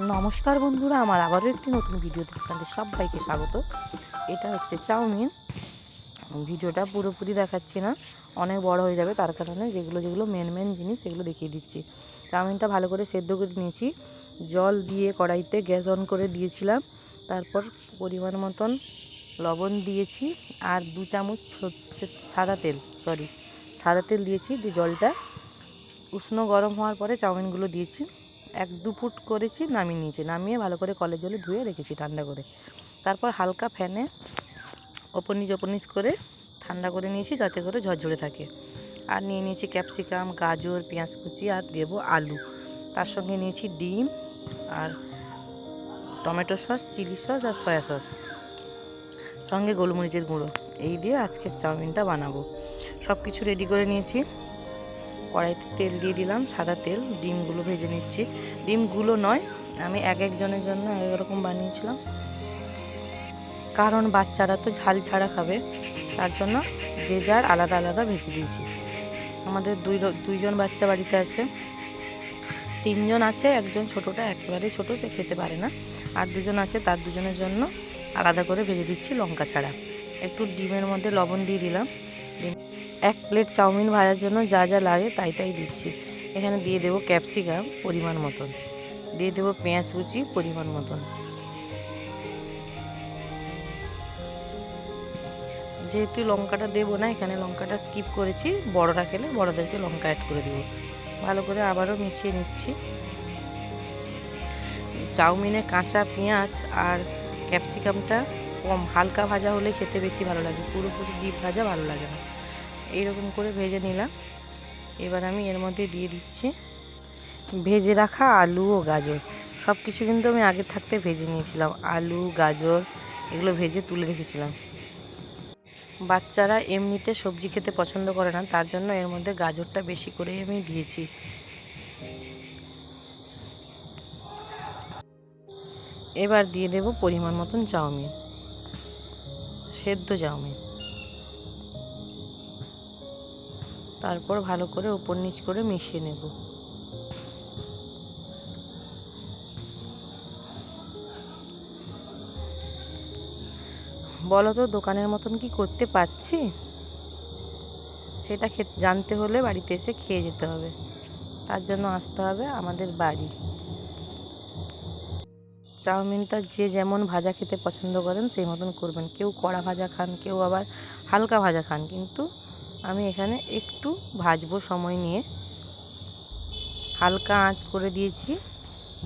নমস্কার বন্ধুরা, আমার আবারও একটি নতুন ভিডিওতে আপনাদের সবাইকে স্বাগত। এটা হচ্ছে চাউমিন। ভিডিওটা পুরোপুরি দেখাচ্ছি না, অনেক বড় হয়ে যাবে, তার কারণে যেগুলো যেগুলো মেন মেন জিনিস সেগুলো দেখিয়ে দিচ্ছি। চাউমিনটা ভালো করে সেদ্ধ করে নিয়েছি। জল দিয়ে কড়াইতে গ্যাস অন করে দিয়েছিলাম। তারপর পরিমাণ মতন লবণ দিয়েছি আর দু চামচ সাদা তেল সরি সাদা তেল দিয়েছি। দিয়ে জলটা উষ্ণ গরম হওয়ার পরে চাউমিনগুলো দিয়েছি। এক দু ফুট করেছি, নামিয়ে নিয়েছি। নামিয়ে ভালো করে কলের জলে ধুয়ে রেখেছি ঠান্ডা করে। তারপর হালকা ফ্যানে ওপর নিচ ওপর নিচ করে ঠান্ডা করে নিয়েছি, যাতে করে ঝরঝরে থাকে। আর নিয়ে নিয়েছি ক্যাপসিকাম, গাজর, পেঁয়াজ কুচি আর দেবো আলু। তার সঙ্গে নিয়েছি ডিম আর টমেটো সস, চিলি সস আর সয়া সস। সঙ্গে গোলমরিচের গুঁড়ো। এই দিয়ে আজকের চাউমিনটা বানাবো। সব কিছু রেডি করে নিয়েছি। কড়াইতে তেল দিয়ে দিলাম, সাদা তেল, ডিমগুলো ভেজে নিচ্ছি। ডিমগুলো নয়, আমি এক একজনের জন্য এক রকম বানিয়েছিলাম। কারণ বাচ্চারা তো ঝাল ছাড়া খাবে, তার জন্য যে যার আলাদা আলাদা ভেজে দিয়েছি। আমাদের দুই দুইজন বাচ্চা বাড়িতে আছে, তিনজন আছে, একজন ছোটোটা, একেবারে ছোট, সে খেতে পারে না। আর দুজন আছে, তার দুজনের জন্য আলাদা করে ভেজে দিচ্ছি লঙ্কা ছাড়া। একটু ডিমের মধ্যে লবণ দিয়ে দিলাম। এক প্লেট চাউমিন ভাজার জন্য যা যা লাগে তাই তাই দিচ্ছি। এখানে দিয়ে দেবো ক্যাপসিকাম পরিমাণ মতন। দিয়ে দেবো পেঁয়াজ কুচি পরিমাণ মতন। যেহেতু লঙ্কাটা দেবো না, এখানে লঙ্কাটা স্কিপ করেছি। বড়রা খেলে বড়দেরকে লঙ্কা অ্যাড করে দেবো। ভালো করে আবারও মিশিয়ে নিচ্ছি। চাউমিনে কাঁচা পেঁয়াজ আর ক্যাপসিকামটা কম, হালকা ভাজা হলে খেতে বেশি ভালো লাগে। পুরোপুরি ডিপ ভাজা ভালো লাগে না। এইরকম করে ভেজে নিলাম। এবার আমি এর মধ্যে দিয়ে দিচ্ছি। ভেজে রাখা আলু ও গাজর। সব কিছু কিন্তু আমি আগে থাকতে ভেজে নিয়েছিলাম। আলু, গাজর, এগুলো ভেজে তুলে রেখেছিলাম। বাচ্চারা এমনিতে সবজি খেতে পছন্দ করে না, তার জন্য এর মধ্যে গাজরটা বেশি করে আমি দিয়েছি। এবার দিয়ে দেব পরিমাণ মতন চাউমিন। সেদ্ধ চাউমিন। তারপর ভালো করে উপর নিচ করে মিশিয়ে নেব। বলো তো, দোকানের মতন কি করতে পারছি? সেটা জানতে হলে বাড়িতে এসে খেয়ে যেতে হবে। তার জন্য আসতে হবে আমাদের বাড়ি। চাউমিনটা যে যেমন ভাজা খেতে পছন্দ করেন, সেই মতন করবেন। কেউ কড়া ভাজা খান, কেউ আবার হালকা ভাজা খান, কিন্তু আমি এখানে একটু ভাজবো সময় নিয়ে। হালকা আঁচ করে দিয়েছি,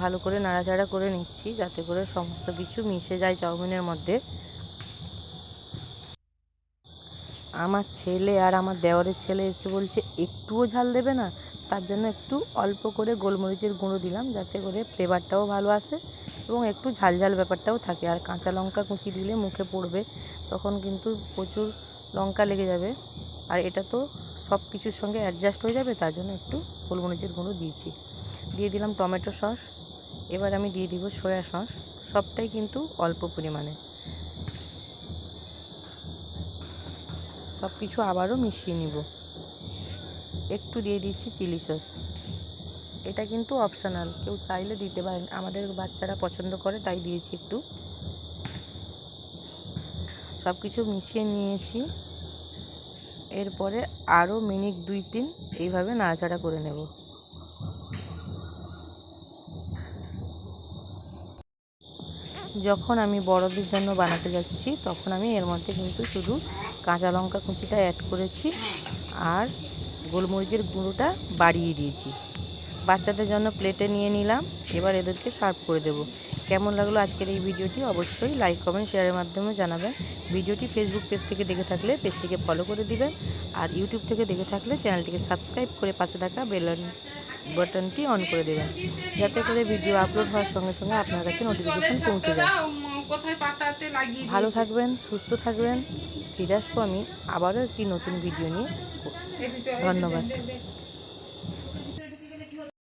ভালো করে নাড়াচাড়া করে নিচ্ছি যাতে করে সমস্ত কিছু মিশে যায় চাউমিনের মধ্যে। আমার ছেলে আর আমার দেওয়ারের ছেলে এসে বলছে, একটুও ঝাল দেবে না? তার জন্য একটু অল্প করে গোলমরিচের গুঁড়ো দিলাম যাতে করে ফ্লেভারটাও ভালো আসে এবং একটু ঝাল ঝাল ব্যাপারটাও থাকে। আর কাঁচা লঙ্কা কুচি দিলে মুখে পড়বে, তখন কিন্তু প্রচুর লঙ্কা লেগে যাবে। আর এটা তো সব কিছুর সঙ্গে অ্যাডজাস্ট হয়ে যাবে, তার জন্য একটু গোলমরিচের গুঁড়ো দিয়েছি। দিয়ে দিলাম টমেটো সস, এবার আমি দিয়ে দিব সয়া সস, সবটাই কিন্তু অল্প পরিমাণে। সব কিছু আবারও মিশিয়ে নিব। একটু দিয়ে দিচ্ছি চিলি সস। এটা কিন্তু অপশনাল কেউ চাইলে দিতে পারেন। আমাদের বাচ্চারা পছন্দ করে, তাই দিয়েছি একটু। সব কিছু মিশিয়ে নিয়েছি। এরপরে আরও মিনিট দুই তিন এইভাবে নাড়াচাড়া করে নেব। যখন আমি বড়দের জন্য বানাতে যাচ্ছি, তখন আমি এর মধ্যে কিন্তু শুধু কাঁচা লঙ্কা কুচিটা অ্যাড করেছি আর গোলমরিচের গুঁড়োটা বাড়িয়ে দিয়েছি। বাচ্চাদের জন্য প্লেটে নিয়ে নিলাম। এবার এদেরকে সার্ভ করে দেব। কেমন লাগল আজকের এই ভিডিওটি অবশ্যই লাইক কমেন্ট শেয়ারের মাধ্যমে জানাবেন। ভিডিওটি ফেসবুক পেজ থেকে দেখে থাকলে পেজটিকে ফলো করে দিবেন। আর ইউটিউব থেকে দেখে থাকলে চ্যানেলটিকে সাবস্ক্রাইব করে পাশে থাকা বেল বাটনটি অন করে দেবেন। যাতে করে ভিডিও আপলোড হওয়ার সঙ্গে সঙ্গে আপনার কাছে নোটিফিকেশন পৌঁছে যায়। ভালো থাকবেন, সুস্থ থাকবেন। ফিরে আসব আমি আবারও একটি নতুন ভিডিও নিয়ে। ধন্যবাদ।